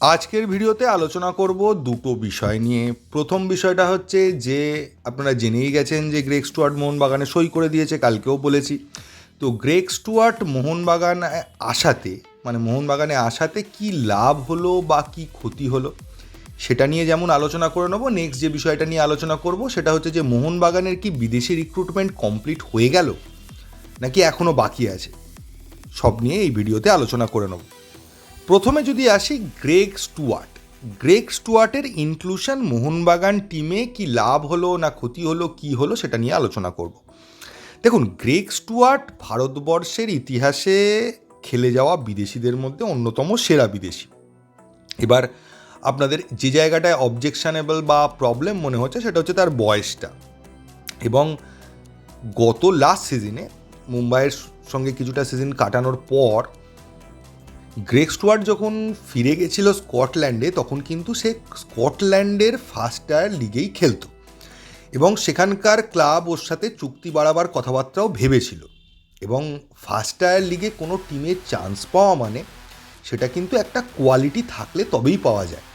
আজকের ভিডিওতে আলোচনা করব দুটো বিষয় নিয়ে। প্রথম বিষয়টা হচ্ছে যে, আপনারা জেনেই গেছেন যে গ্রেক স্টুয়ার্ট মোহনবাগানে সই করে দিয়েছে, কালকেও বলেছি। তো গ্রেক স্টুয়ার্ট মোহনবাগান আসাতে মানে মোহনবাগানে আসাতে কি লাভ হলো বা কি ক্ষতি হলো, সেটা নিয়ে যেমন আলোচনা করে নেব নেক্সট যে বিষয়টা নিয়ে আলোচনা করব, সেটা হচ্ছে যে মোহনবাগানের কি বিদেশি রিক্রুটমেন্ট কমপ্লিট হয়ে গেল, নাকি এখনও বাকি আছে? সব নিয়ে এই ভিডিওতে আলোচনা করে নেব। প্রথমে যদি আসি গ্রেগ স্টুয়ার্ট। গ্রেগ স্টুয়ার্টের ইনক্লুশন মোহনবাগান টিমে কি লাভ হলো না ক্ষতি হলো, কি হলো সেটা নিয়ে আলোচনা করব। দেখুন, গ্রেগ স্টুয়ার্ট ভারতবর্ষের ইতিহাসে খেলে যাওয়া বিদেশিদের মধ্যে অন্যতম সেরা বিদেশি। এবার আপনাদের যে জায়গাটায় অবজেকশনেবল বা প্রবলেম মনে হচ্ছে সেটা হচ্ছে তার বয়সটা। এবং গত লাস্ট সিজনে মুম্বাইয়ের সঙ্গে কিছুটা সিজন কাটানোর পর গ্রেক স্টুয়ার্ট যখন ফিরে গেছিল স্কটল্যান্ডে, তখন কিন্তু সে স্কটল্যান্ডের ফার্স্ট টায়ার লিগেই খেলতো এবং সেখানকার ক্লাব ওর সাথে চুক্তি বাড়াবার কথাবার্তাও ভেবেছিল। এবং ফার্স্ট টায়ার লিগে কোনো টিমের চান্স পাওয়া মানে সেটা কিন্তু একটা কোয়ালিটি থাকলে তবেই পাওয়া যায়।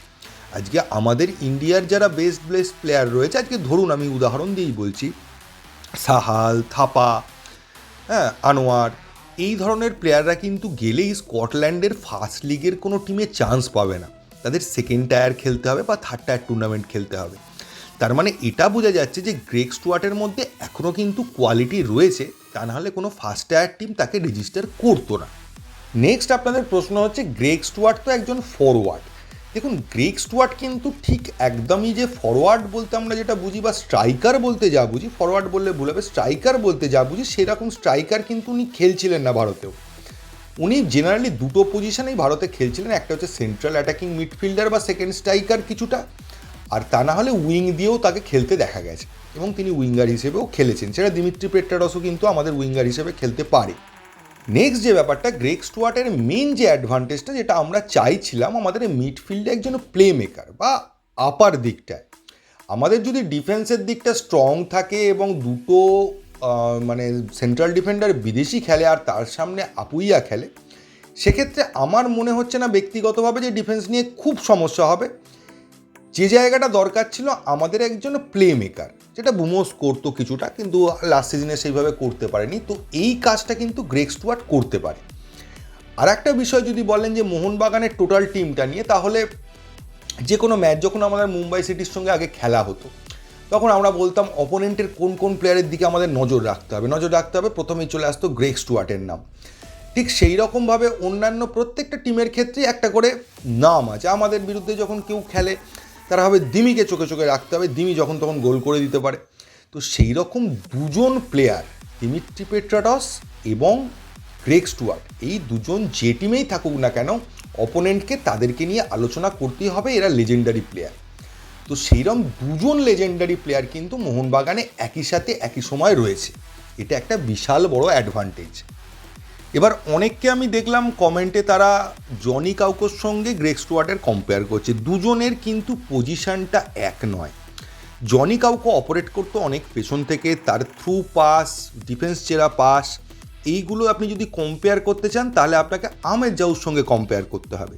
আজকে আমাদের ইন্ডিয়ার যারা বেস্ট বেস্ট প্লেয়ার রয়েছে, আজকে ধরুন আমি উদাহরণ দিয়েই বলছি, সাহাল, থাপা হ্যাঁ আনোয়ার এই ধরনের প্লেয়াররা কিন্তু গেলেই স্কটল্যান্ডের ফার্স্ট লিগের কোনো টিমে চান্স পাবে না। তাদের সেকেন্ড টায়ার খেলতে হবে বা থার্ড টায়ার টুর্নামেন্ট খেলতে হবে। তার মানে এটা বোঝা যাচ্ছে যে গ্রেক স্টুয়ার্টের মধ্যে এখনও কিন্তু কোয়ালিটি রয়েছে, তা নাহলে কোনো ফার্স্ট টায়ার টিম তাকে রেজিস্টার করতো না। নেক্সট আপনাদের প্রশ্ন হচ্ছে গ্রেক স্টুয়ার্ট তো একজন ফরওয়ার্ড দেখুন গ্রেক স্টুয়ার্ট কিন্তু ঠিক একদমই যে ফরওয়ার্ড বলতে আমরা যেটা বুঝি বা স্ট্রাইকার বলতে যা বুঝি ফরওয়ার্ড বললে ভুল হবে স্ট্রাইকার বলতে যা বুঝি, সেরকম স্ট্রাইকার কিন্তু উনি খেলছিলেন না ভারতেও। উনি জেনারেলি দুটো পজিশনেই ভারতে খেলছিলেন, একটা হচ্ছে সেন্ট্রাল অ্যাটাকিং মিডফিল্ডার বা সেকেন্ড স্ট্রাইকার কিছুটা, আর তা না হলে উইং দিয়েও তাকে খেলতে দেখা গেছে। এবং তিনি উইঙ্গার হিসেবেও খেলেছেন। সেটা দিমিত্রি পেট্টারসও কিন্তু আমাদের উইঙ্গার হিসেবে খেলতে পারে। নেক্সট যে ব্যাপারটা গ্রেক স্টুয়ার্টের মেন যে অ্যাডভান্টেজটা যেটা আমরা চাইছিলাম আমাদের মিডফিল্ডে একজন প্লে মেকার বা আপার দিকটায়। আমাদের যদি ডিফেন্সের দিকটা স্ট্রং থাকে এবং দুটো মানে সেন্ট্রাল ডিফেন্ডার বিদেশি খেলে আর তার সামনে আপুইয়া খেলে, সেক্ষেত্রে আমার মনে হচ্ছে না ব্যক্তিগতভাবে যে ডিফেন্স নিয়ে খুব সমস্যা হবে। যে জায়গাটা দরকার ছিল আমাদের একজন প্লে মেকার যেটা বুমোস করতো কিছুটা, কিন্তু লাস্ট সিজনে সেইভাবে করতে পারেনি। তো এই কাজটা কিন্তু গ্রেক স্টুয়ার্ট করতে পারে। আর একটা বিষয় যদি বলেন যে মোহনবাগানের টোটাল টিমটা নিয়ে, তাহলে যে কোনো ম্যাচ যখন আমাদের মুম্বাই সিটির সঙ্গে আগে খেলা হতো, তখন আমরা বলতাম অপোনেন্টের কোন কোন প্লেয়ারের দিকে আমাদের নজর রাখতে হবে। নজর রাখতে হবে, প্রথমেই চলে আসতো গ্রেক স্টুয়ার্টের নাম। ঠিক সেই রকমভাবে অন্যান্য প্রত্যেকটা টিমের ক্ষেত্রে একটা করে নাম আছে। আমাদের বিরুদ্ধে যখন কেউ খেলে তারা হবে দিমিকে চোখে চোখে রাখতে হবে, দিমি যখন তখন গোল করে দিতে পারে। তো সেই রকম দুজন প্লেয়ার দিমিত্রি পেট্রাটস এবং গ্রেক স্টুয়ার্ট, এই দুজন যে টিমেই থাকুক না কেন অপোনেন্টকে তাদেরকে নিয়ে আলোচনা করতেই হবে, এরা লেজেন্ডারি প্লেয়ার তো সেইরকম দুজন লেজেন্ডারি প্লেয়ার কিন্তু মোহনবাগানে একই সাথে একই সময় রয়েছে। এটা একটা বিশাল বড় অ্যাডভান্টেজ এবার অনেককে আমি দেখলাম কমেন্টে তারা জনি কাউকোর সঙ্গে গ্রেক স্টুয়ার্টের কম্পেয়ার করছে। দুজনের কিন্তু পজিশনটা এক নয়। জনি কাউকো অপারেট করতো অনেক পেছন থেকে, তার থ্রু পাস ডিফেন্স চেরা পাস এইগুলো আপনি যদি কম্পেয়ার করতে চান, তাহলে আপনাকে আমের জাউর সঙ্গে কম্পেয়ার করতে হবে।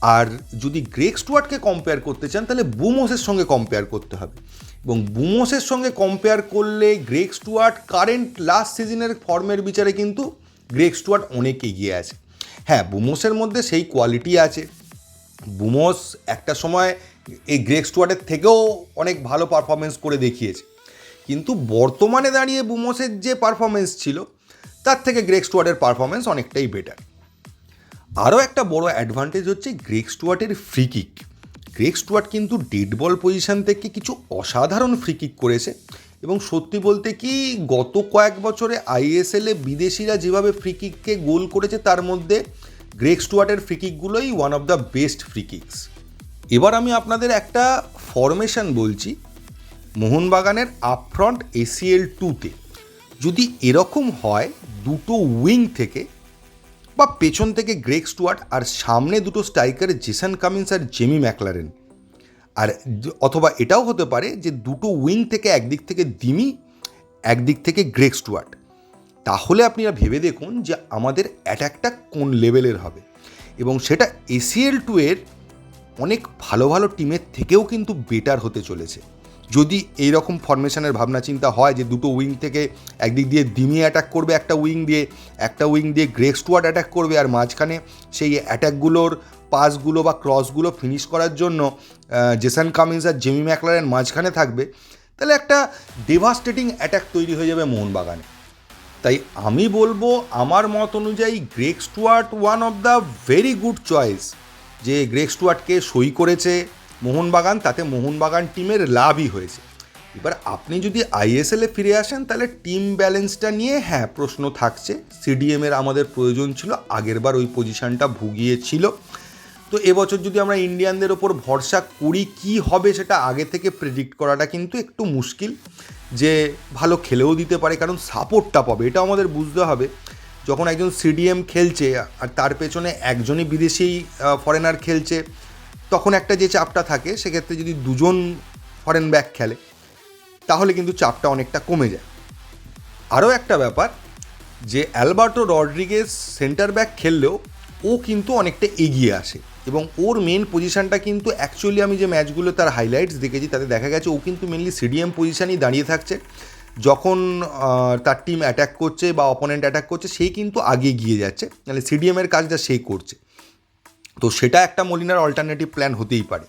আর যদি গ্রেক স্টুয়ার্টকে কম্পেয়ার করতে চান, তাহলে বুমোসের সঙ্গে কম্পেয়ার করতে হবে। এবং বুমোসের সঙ্গে কম্পেয়ার করলে গ্রেক স্টুয়ার্ট কারেন্ট লাস্ট সিজনের ফর্মের বিচারে কিন্তু গ্রেক স্টুয়ার্ট অনেক এগিয়ে আছে। হ্যাঁ বুমোসের মধ্যে সেই কোয়ালিটি আছে। বুমোস একটা সময় এই গ্রেক স্টুয়ার্টের থেকেও অনেক ভালো পারফরমেন্স করে দেখিয়েছে। কিন্তু বর্তমানে দাঁড়িয়ে বুমোসের যে পারফরমেন্স ছিল, তার থেকে গ্রেক স্টুয়ার্টের পারফরমেন্স অনেকটাই বেটার আরও একটা বড় অ্যাডভান্টেজ হচ্ছে গ্রেক স্টুয়ার্টের ফ্রি কিক গ্রেক স্টুয়ার্ট কিন্তু ডেড বল পজিশন থেকে কিছু অসাধারণ ফ্রি কিক করেছে। এবং সত্যি বলতে কি, গত কয়েক বছরে আইএসএলে বিদেশিরা যেভাবে ফ্রিকিককে গোল করেছে, তার মধ্যে গ্রেক স্টুয়ার্টের ফ্রিকিকগুলোই one of the best free kicks এবার আমি আপনাদের একটা ফরমেশন বলছি, মোহনবাগানের আপফ্রন্ট এসিএল টুতে যদি এরকম হয়, দুটো উইং থেকে বা পেছন থেকে গ্রেক স্টুয়ার্ট আর সামনে দুটো স্ট্রাইকার জেসন কামিন্স আর জেমি ম্যাকলারেন আর অথবা এটাও হতে পারে যে দুটো উইং থেকে একদিক থেকে দিমি, একদিক থেকে গ্রেক স্টুয়ার্ট। তাহলে আপনারা ভেবে দেখুন যে আমাদের অ্যাটাকটা কোন লেভেলের হবে। এবং সেটা এসিএল টু এর অনেক ভালো ভালো টিমের থেকেও কিন্তু বেটার হতে চলেছে। যদি এই রকম ফরমেশনের ভাবনা চিন্তা হয় যে দুটো উইং থেকে একদিক দিয়ে দিমি অ্যাটাক করবে, একটা উইং দিয়ে, একটা উইং দিয়ে গ্রেক স্টুয়ার্ড অ্যাটাক করবে, আর মাঝখানে সেই অ্যাটাকগুলোর পাসগুলো বা ক্রসগুলো ফিনিশ করার জন্য জেসান কামিন্স আর জেমি ম্যাকলারের মাঝখানে থাকবে, তাহলে একটা ডেভাস্টেটিং অ্যাটাক তৈরি হয়ে যাবে মোহনবাগানে। তাই আমি বলব, আমার মত অনুযায়ী Greg Stewart one of the very good choice যে গ্রেক স্টুয়ার্টকে সই করেছে মোহনবাগান, তাতে মোহনবাগান টিমের লাভই হয়েছে। এবার আপনি যদি আইএসএলে ফিরে আসেন, তাহলে টিম ব্যালেন্সটা নিয়ে হ্যাঁ প্রশ্ন থাকছে। সিডিএমের আমাদের প্রয়োজন ছিল, আগেরবার ওই পজিশনটা ভুগিয়েছিল। তো এবছর যদি আমরা ইন্ডিয়ানদের ওপর ভরসা করি, কি হবে সেটা আগে থেকে প্রেডিক্ট করাটা কিন্তু একটু মুশকিল। যে ভালো খেলেও দিতে পারে, কারণ সাপোর্টটা পাবে, এটা আমাদের বুঝতে হবে। যখন একজন সিডিএম খেলছে, আর তার পেছনে একজনই বিদেশি ফরেনার খেলছে, তখন একটা যে চাপটা থাকে, সেক্ষেত্রে যদি দুজন ফরেন ব্যাক খেলে, তাহলে কিন্তু চাপটা অনেকটা কমে যায়। আরও একটা ব্যাপার, যে অ্যালবার্টো রড্রিগেজ সেন্টার ব্যাক খেললেও, ও কিন্তু অনেকটা এগিয়ে আসে। এবং ওর মেন পজিশানটা কিন্তু অ্যাকচুয়ালি আমি যে ম্যাচগুলো তার হাইলাইটস দেখেছি, তাতে দেখা গেছে ও কিন্তু মেনলি সিডিএম পজিশানই দাঁড়িয়ে থাকছে। যখন তার টিম অ্যাটাক করছে বা অপোনেন্ট অ্যাটাক করছে সেই কিন্তু আগে গিয়ে যাচ্ছে। মানে সিডিএমের কাজটা সেই করছে। তো সেটা একটা মলিনার অল্টারনেটিভ প্ল্যান হতেই পারে।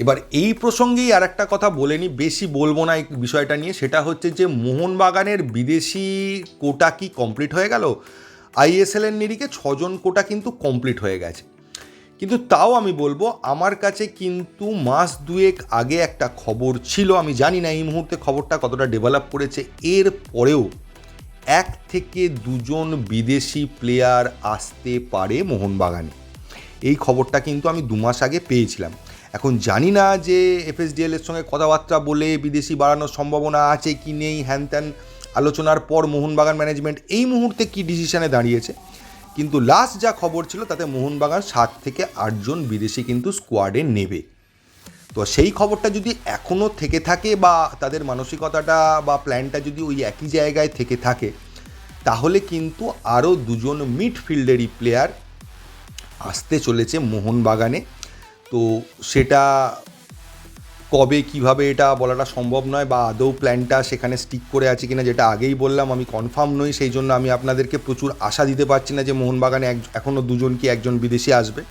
এবার এই প্রসঙ্গেই আর একটা কথা বলে নিই বেশি বলব না এই বিষয়টা নিয়ে। সেটা হচ্ছে যে মোহনবাগানের বিদেশি কোটা কি কমপ্লিট হয়ে গেল? আইএসএলের নিরিখে ছজন কোটা কিন্তু কমপ্লিট হয়ে গেছে। কিন্তু তাও আমি বলব, আমার কাছে কিন্তু মাস দুয়েক আগে একটা খবর ছিল, আমি জানি না এই মুহূর্তে খবরটা কতটা ডেভেলপ করেছে। এর পরেও এক থেকে দুজন বিদেশি প্লেয়ার আসতে পারে মোহনবাগানে। এই খবরটা কিন্তু আমি দু মাস আগে পেয়েছিলাম। এখন জানি না যে এফএসডিএল এর সঙ্গে কথাবার্তা বলে বিদেশি বাড়ানোর সম্ভাবনা আছে কি নেই, হ্যান ত্যান আলোচনার পর মোহনবাগান ম্যানেজমেন্ট এই মুহূর্তে কি ডিসিশনে দাঁড়িয়েছে। কিন্তু লাস্ট যা খবর ছিল তাতে মোহনবাগান সাত থেকে আটজন বিদেশি কিন্তু স্কোয়াডে নেবে। তো সেই খবরটা যদি এখনও থেকে থাকে বা তাদের মানসিকতাটা বা প্ল্যানটা যদি ওই একই জায়গায় থেকে থাকে, তাহলে কিন্তু আরও দুজন মিডফিল্ডেরই প্লেয়ার আসতে চলেছে মোহনবাগানে। তো সেটা কবে, কীভাবে এটা বলাটা সম্ভব নয় বা আদৌ প্ল্যানটা সেখানে স্টিক করে আছে কিনা যেটা আগেই বললাম, আমি কনফার্ম নই, সেই জন্য আমি আপনাদেরকে প্রচুর আশা দিতে পারছি না যে মোহনবাগানে এক এখনও দুজন কি একজন বিদেশি আসবে।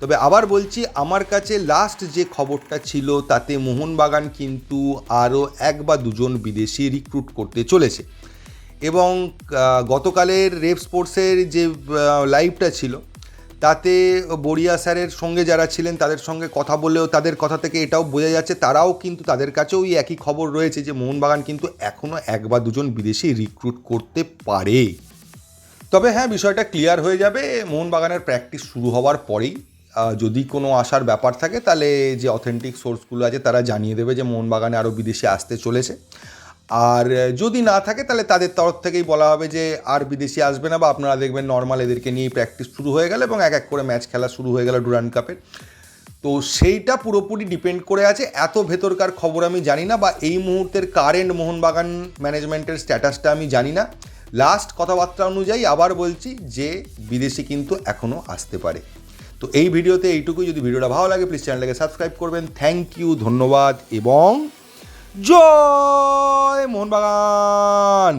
তবে আবার বলছি, আমার কাছে লাস্ট যে খবরটা ছিল, তাতে মোহনবাগান কিন্তু আরও এক বা দুজন বিদেশি রিক্রুট করতে চলেছে। এবং গতকালের রেপ স্পোর্টসের যে লাইভটা ছিল তাতে বড়িয়া স্যারের সঙ্গে যারা ছিলেন, তাদের সঙ্গে কথা বললেও তাদের কথা থেকে এটাও বোঝা যাচ্ছে, তারাও কিন্তু তাদের কাছেও ওই একই খবর রয়েছে যে মোহনবাগান কিন্তু এখনও এক বা দুজন বিদেশি রিক্রুট করতে পারে। তবে হ্যাঁ বিষয়টা ক্লিয়ার হয়ে যাবে, মোহনবাগানের প্র্যাকটিস শুরু হওয়ার পরেই। যদি কোনো আসার ব্যাপার থাকে, তাহলে যে অথেন্টিক সোর্সগুলো আছে, তারা জানিয়ে দেবে যে মোহনবাগানে আরও বিদেশি আসতে চলেছে। আর যদি না থাকে তাহলে তাদের তরফ থেকেই বলা হবে যে আর বিদেশি আসবে না বা আপনারা দেখবেন নর্মাল এদেরকে নিয়েই প্র্যাকটিস শুরু হয়ে গেল এবং এক এক করে ম্যাচ খেলা শুরু হয়ে গেল ডুরান্ড কাপের তো সেইটা পুরোপুরি ডিপেন্ড করে আছে। এত ভেতরকার খবর আমি জানি না বা এই মুহূর্তের কারেন্ট মোহনবাগান ম্যানেজমেন্টের স্ট্যাটাসটা আমি জানি না। লাস্ট কথাবার্তা অনুযায়ী আবার বলছি যে বিদেশি কিন্তু এখনও আসতে পারে। তো এই ভিডিওতে এইটুকুই। যদি ভিডিওটা ভালো লাগে প্লিজ চ্যানেলটাকে সাবস্ক্রাইব করবেন। থ্যাংক ইউ ধন্যবাদ এবং জয় মোহনবাগান